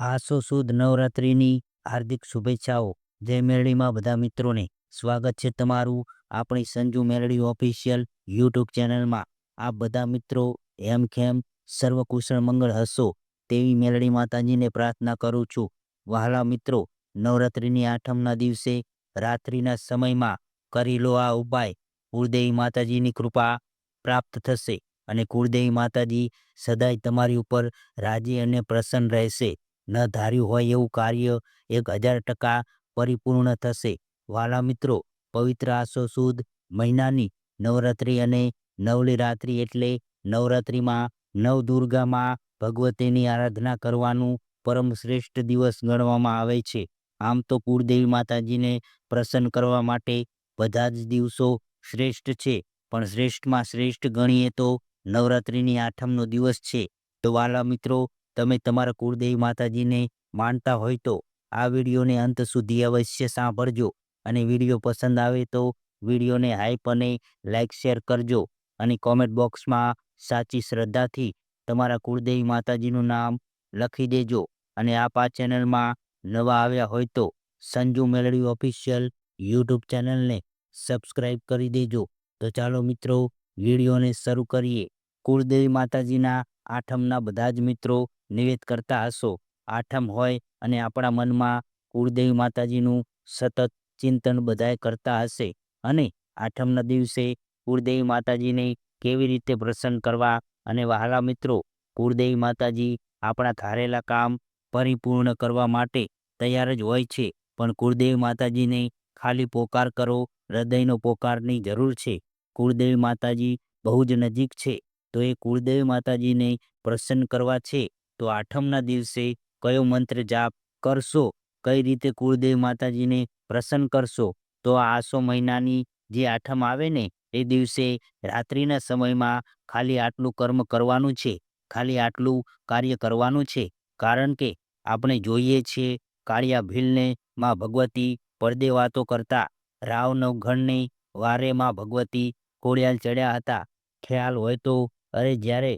આસો સુદ નવરાત્રિની હાર્દિક શુભેચ્છાઓ. જય મેળડીમાં બધા મિત્રોને. સ્વાગત છે તમારું આપણી સંજુ મેળડી ઓફિશિયલ યુટ્યુબ ચેનલમાં. આ બધા મિત્રો એમ ખેમ સર્વકુશળ મંગળ હશો તેવી મેળડી માતાજીને પ્રાર્થના કરું છું. વહાલા મિત્રો, નવરાત્રિની આઠમના દિવસે રાત્રિના સમયમાં કરી લો આ ઉપાય કુળદેવી માતાજીની કૃપા પ્રાપ્ત થશે અને કુળદેવી માતાજી સદાય તમારી ઉપર રાજી અને પ્રસન્ન રહેશે. ન ધાર્યું હોય એવું કાર્ય એક હજાર ટકા પરિપૂર્ણ થશે. વાલા મિત્રો, પવિત્ર આસો સુદ મહિનાની નવરાત્રિ અને નવલી રાત્રિ એટલે નવરાત્રિમાં નવદુર્ગામાં ભગવતીની આરાધના કરવાનું પરમ શ્રેષ્ઠ દિવસ ગણવામાં આવે છે. આમ તો કુળદેવી માતાજીને પ્રસન્ન કરવા માટે બધા જ દિવસો શ્રેષ્ઠ છે, પણ શ્રેષ્ઠમાં શ્રેષ્ઠ ગણીએ તો નવરાત્રિની આઠમનો દિવસ છે. તો વાલા મિત્રો તમે તમારા કુળદેવી માતાજીને માનતા હોય તો આ વિડીયોને અંત સુધી અવશ્ય સાંભળજો અને વીડિયો પસંદ આવે તો વિડીયોને હાઈપ અને લાઇક શેર કરજો અને કોમેન્ટ બોક્સમાં સાચી શ્રદ્ધાથી તમારા કુળદેવી માતાજીનું નામ લખી દેજો અને આપ આ ચેનલમાં નવા આવ્યા હોય તો સંજુ મેલડી ઓફિશિયલ યુટ્યુબ ચેનલને સબસ્ક્રાઈબ કરી દેજો. તો ચાલો મિત્રો, વિડીયોને શરૂ કરીએ. કુળદેવી માતાજીના આઠમના બધા જ મિત્રો નિવેદ કરતા હશો. આઠમ હોય અને આપણા મનમાં કુળદેવી માતાજીનું સતત ચિંતન બધાએ કરતા હશે. અને આઠમના દિવસે કુળદેવી માતાજીને કેવી રીતે પ્રસન્ન કરવા અને વહાલા મિત્રો, કુળદેવી માતાજી આપણા ધારેલા કામ પરિપૂર્ણ કરવા માટે તૈયાર જ હોય છે. પણ કુળદેવી માતાજીને ખાલી પોકાર કરો, હૃદયનો પોકારની જરૂર છે. કુળદેવી માતાજી બહુ જ નજીક છે. તો એ કુળદેવી માતાજીને પ્રસન્ન કરવા છે. તો આઠમના દિવસે કયો મંત્ર જાપ કરશો? કઈ રીતે કુળદેવી માતાજીને પ્રસન્ન કરશો? તો આસો મહિનાની જે આઠમ આવે ને, એ દિવસે રાત્રિના સમયમાં ખાલી આટલું કર્મ કરવાનું છે. ખાલી આટલું કાર્ય કરવાનું છે. કારણ કે આપણે જોઈએ છીએ કાળિયા ભીલને માં ભગવતી પડદે વાતો કરતા. રાવ નવઘણને વારે માં ભગવતી કોળિયાલ ચડ્યા હતા. ખ્યાલ હોય તો અરે, જ્યારે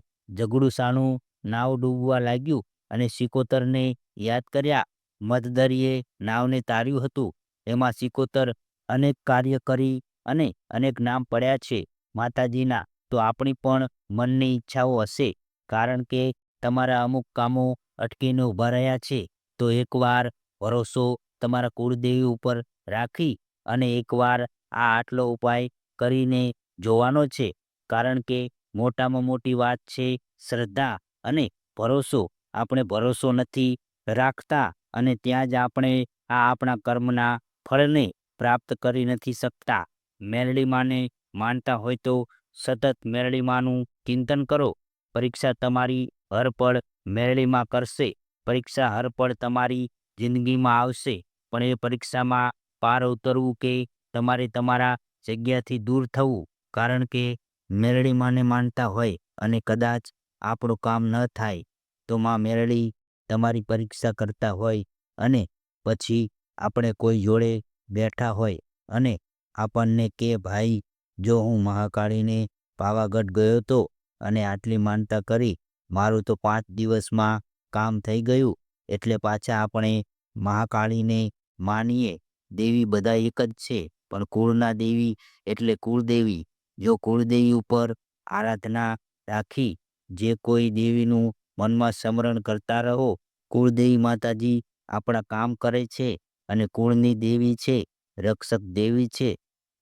સાણું નાવ ડૂબવા લાગ્યું અને સિકોતરને યાદ કર્યા મધદરીએ નાવને તાર્યું હતું. એમાં સિકોતર અનેક કાર્ય કરી અને અનેક નામ પડ્યા છે. માતાજીના તો આપણી પણ મનની ઈચ્છાઓ હશે, કારણ કે તમારા અમુક કામો અટકીને ઊભા રહ્યા છે. તો એકવાર ભરોસો તમારા કુળદેવી ઉપર રાખી અને એકવાર આ આટલો ઉપાય કરીને જોવાનો છે, કારણ કે મોટામાં મોટી વાત છે, શ્રદ્ધા અને ભરોસો. આપણે ભરોસો નથી રાખતા અને ત્યાં જ આપણે આ આપણા કર્મના ફળને પ્રાપ્ત કરી નથી શકતા. મેરળીમાને માનતા હોય તો સતત મેરળીમાનું ચિંતન કરો. પરીક્ષા તમારી હરપળ મેરળીમાં કરશે. પરીક્ષા હરપળ તમારી જિંદગીમાં આવશે. પણ એ પરીક્ષામાં પાર ઉતરવું કે તમારે તમારા જગ્યાથી દૂર થવું? કારણ કે મેરડીમાને માનતા હોય અને કદાચ આપણું કામ ન થાય, તો માં મેરડી તમારી પરીક્ષા કરતા હોય અને પછી આપણે કોઈ જોડે બેઠા હોય અને આપણને કે, ભાઈ, જો હું મહાકાળીને પાવાગઢ ગયો તો અને આટલી માનતા કરી, મારું તો પાંચ દિવસમાં કામ થઈ ગયું, એટલે પાછા આપણે મહાકાળીને માનીએ. દેવી બધા એક જ છે, પણ કુળના દેવી એટલે કુળદેવી. જો કુળદેવી ઉપર આરાધના રાખી જે કોઈ દેવીનું મનમાં સ્મરણ કરતા રહો, કુળદેવી માતાજી આપણા કામ કરે છે અને કુળની દેવી છે, રક્ષક દેવી છે.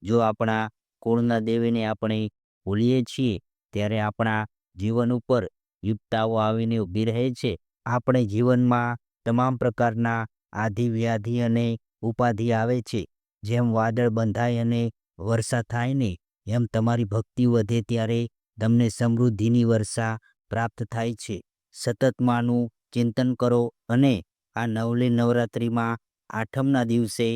જો આપણા કુળના દેવીને આપણે ભૂલીએ છીએ, ત્યારે આપણા જીવન ઉપર યુક્તાઓ આવીને ઊભી રહે છે. આપણે જીવનમાં તમામ પ્રકારના આધિ વ્યાધિ અને ઉપાધિ આવે છે. જેમ વાદળ બંધાય અને વર્ષા થાય ને એમ તમારી ભક્તિ વધે ત્યારે તમને સમૃદ્ધિની વર્ષા પ્રાપ્ત થાય છે. સતત માનું ચિંતન કરો અને આ નવલી નવરાત્રિમાં આઠમના દિવસે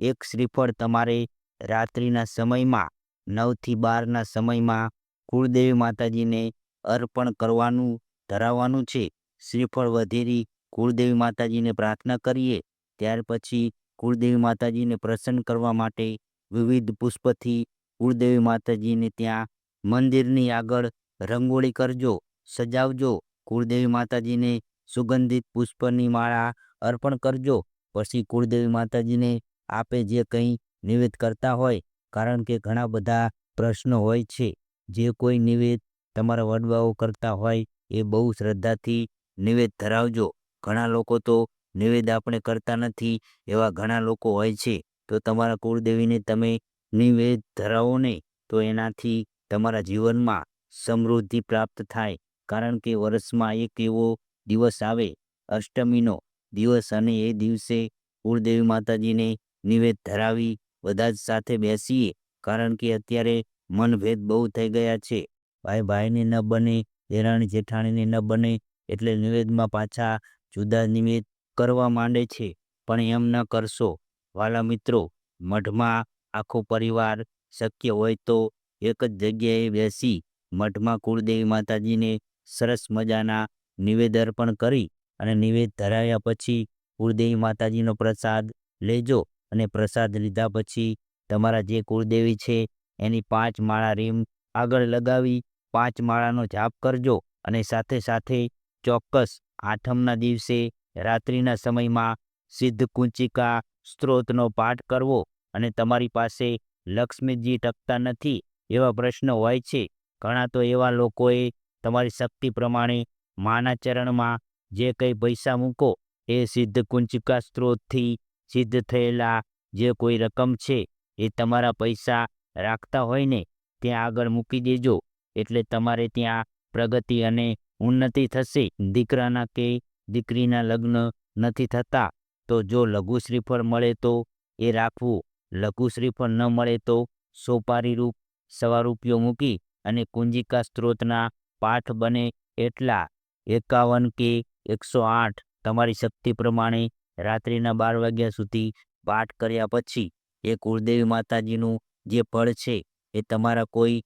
એક શ્રીફળ તમારે રાત્રિના સમયમાં નવથી બારના સમયમાં કુળદેવી માતાજીને અર્પણ કરવાનું ધરાવવાનું છે. શ્રીફળ વધેરી કુળદેવી માતાજીને પ્રાર્થના કરીએ, ત્યાર પછી કુળદેવી માતાજીને પ્રસન્ન કરવા માટે વિવિધ પુષ્પથી કુળદેવી માતાજીને ત્યાં મંદિરની આગળ રંગોળી કરજો, સજાવજો. કુળદેવી માતાજીને સુગંધિત પુષ્પની માળા અર્પણ કરજો. પછી કુળદેવી માતાજીને આપે જે કંઈ નિવેદ કરતા હોય, કારણ કે ઘણા બધા પ્રશ્નો હોય છે. જે કોઈ નિવેદ તમારા વડવાઓ કરતા હોય, એ બહુ શ્રદ્ધાથી નિવેદ ધરાવજો. ઘણા લોકો તો નિવેદ આપણે કરતા નથી, એવા ઘણા લોકો હોય છે. તો તમારા કુળદેવીને તમે નિવેદ ધરાવો ને તો એનાથી તમારા જીવનમાં સમૃદ્ધિ પ્રાપ્ત થાય. કારણ કે વર્ષમાં એક એવો દિવસ આવે, અષ્ટમીનો દિવસ, અને એ દિવસે કુળદેવી માતાજીને નિવેદ ધરાવી બધા જ સાથે બેસીએ. કારણ કે અત્યારે મનભેદ બહુ થઈ ગયા છે. ભાઈ, ભાઈને ન બને, દેરાણી જેઠાણીને ન બને, એટલે નિવેદમાં પાછા જુદા નિવેદ કરવા માંડે છે. પણ એમ ન કરશો. વાલા મિત્રો મઠમાં આખો પરિવાર શક્ય હોય તો એક જ જગ્યાએ બેસી મઠમાં કુળદેવી માતાજીને સરસ મજાના નિવેદ અર્પણ કરી અને નિવેદ ધરાવ્યા પછી કુળદેવી માતાજીનો પ્રસાદ લેજો અને પ્રસાદ લીધા પછી તમારા જે કુળદેવી છે એની પાંચ માળા રીમ આગળ લગાવી પાંચ માળાનો જાપ કરજો અને સાથે સાથે ચોક્કસ આઠમના દિવસે રાત્રિના સમયમાં સિદ્ધ કુંચિકા સ્ત્રોતનો પાઠ કરવો. અને તમારી પાસે લક્ષ્મીજી ટકતા નથી એવા પ્રશ્ન હોય છે. ઘણા તો એવા લોકોએ તમારી શક્તિ પ્રમાણે માના ચરણમાં જે કંઈ પૈસા મૂકો, એ સિદ્ધ કુંચિકા સ્ત્રોતથી સિદ્ધ થયેલા જે કોઈ રકમ છે, એ તમારા પૈસા રાખતા હોય ને, ત્યાં આગળ મૂકી દેજો. એટલે તમારે ત્યાં પ્રગતિ અને ઉન્નતિ થશે. દીકરાના કે દીકરીના લગ્ન નથી થતા. તો જો લઘુ શ્રીફળ મળે તો એ રાખવું. લઘુ પણ ન મળે તો સોપારી રૂપ સવા મૂકી અને કુંજિકા સ્ત્રોતના પાઠ બને એટલા એકાવન કે એકસો આઠ તમારી શક્તિ પ્રમાણે રાત્રિના બાર વાગ્યા સુધી પાઠ કર્યા પછી એ કુળદેવી માતાજીનું જે ફળ છે એ તમારા કોઈ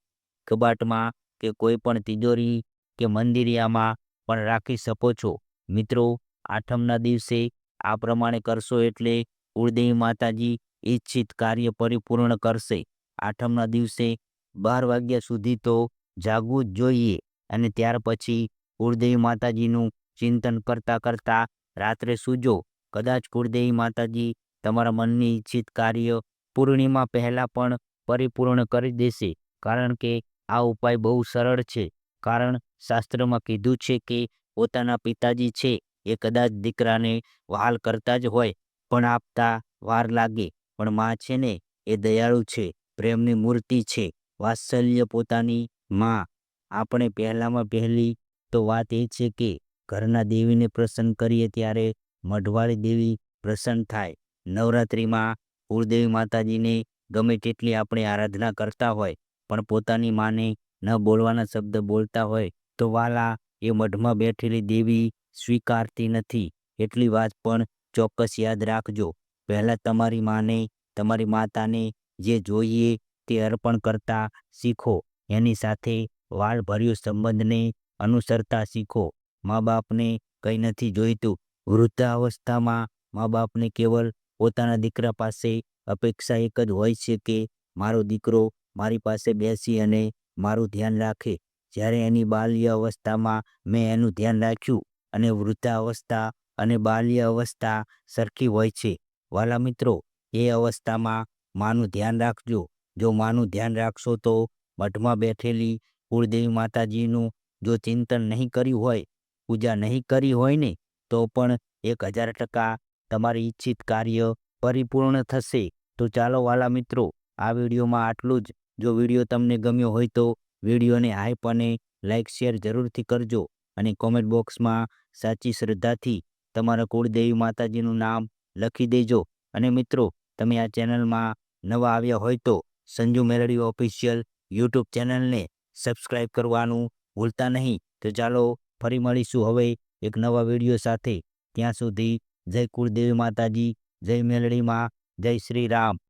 કબાટમાં કે કોઈ પણ તિજોરી કે મંદિરિયામાં પણ રાખી શકો છો. મિત્રો, આઠમના દિવસે આ પ્રમાણે કરશો એટલે કુળદેવી માતાજી ઈચ્છિત કાર્ય પરિપૂર્ણ કરશે. આઠમના દિવસે બાર વાગ્યા સુધી તો જાગવું જ જોઈએ અને ત્યાર પછી કુળદેવી માતાજીનું ચિંતન કરતાં કરતાં રાત્રે સૂજો. કદાચ કુળદેવી માતાજી તમારા મનની ઈચ્છિત કાર્ય પૂર્ણિમા પહેલાં પણ પરિપૂર્ણ કરી દેશે. કારણ કે આ ઉપાય બહુ સરળ છે. કારણ શાસ્ત્રમાં કીધું છે કે પોતાના પિતાજી છે એ કદાચ દીકરાને વહાલ કરતા જ હોય, પણ આપતા વાર લાગે. પણ માં છે ને, એ દયાળુ છે, પ્રેમની મૂર્તિ છે, વાત્સલ્ય પોતાની માં. આપણે પહેલામાં પહેલી તો વાત એ છે કે, ઘરના દેવીને પ્રસન્ન કરીએ ત્યારે મઢવાળી દેવી પ્રસન્ન થાય. નવરાત્રિમાં કુળદેવી માતાજીને ગમે તેટલી આપણે આરાધના કરતા હોય, પણ પોતાની માને ન બોલવાના શબ્દ બોલતા હોય, તો વાલા એ મઢમાં બેઠેલી દેવી સ્વીકારતી નથી. એટલી વાત પણ ચોક્કસ યાદ રાખજો. પહેલાં તમારી માને, તમારી માતાને જે જોઈએ તે અર્પણ કરતા શીખો. એની સાથે વાળભર્યું સંબંધને અનુસરતા શીખો. મા બાપને કંઈ નથી જોઈતું. વૃદ્ધાવસ્થામાં મા બાપને કેવલ પોતાના દીકરા પાસે અપેક્ષા એક જ હોય છે કે મારો દીકરો મારી પાસે બેસી અને મારું ધ્યાન રાખે. જ્યારે એની બાલ્ય અવસ્થામાં મેં એનું ધ્યાન રાખ્યું અને વૃદ્ધાવસ્થા અને બાલ્ય અવસ્થા સરખી હોય છે. વાલા મિત્રો, એ અવસ્થામાં માનું ધ્યાન રાખજો. જો માનું ધ્યાન રાખશો તો મઠમાં બેઠેલી કુળદેવી માતાજીનું જો ચિંતન નહીં કર્યું હોય, પૂજા નહીં કરી હોય ને, તો પણ એક હજાર ટકા તમારી ઈચ્છિત કાર્ય પરિપૂર્ણ થશે. તો ચાલો વાલા મિત્રો, આ વિડીયોમાં આટલું જ. જો વીડિયો તમને ગમ્યો હોય તો વિડીયોને હાઈપ અને લાઇક શેર જરૂરથી કરજો. અને કોમેન્ટ બોક્સમાં સાચી શ્રદ્ધાથી તમારા કુળદેવી માતાજીનું નામ લખી દેજો. અને મિત્રો, તમે આ ચેનલમાં નવા આવ્યા હોય તો સંજુ મેલડી ઓફિશિયલ યુટ્યુબ ચેનલને સબસ્ક્રાઈબ કરવાનું ભૂલતા નહીં. તો ચાલો ફરી મળીશું હવે એક નવા વીડિયો સાથે. ત્યાં સુધી જય કુળદેવી માતાજી, જય મેલડીમાં જય શ્રી રામ.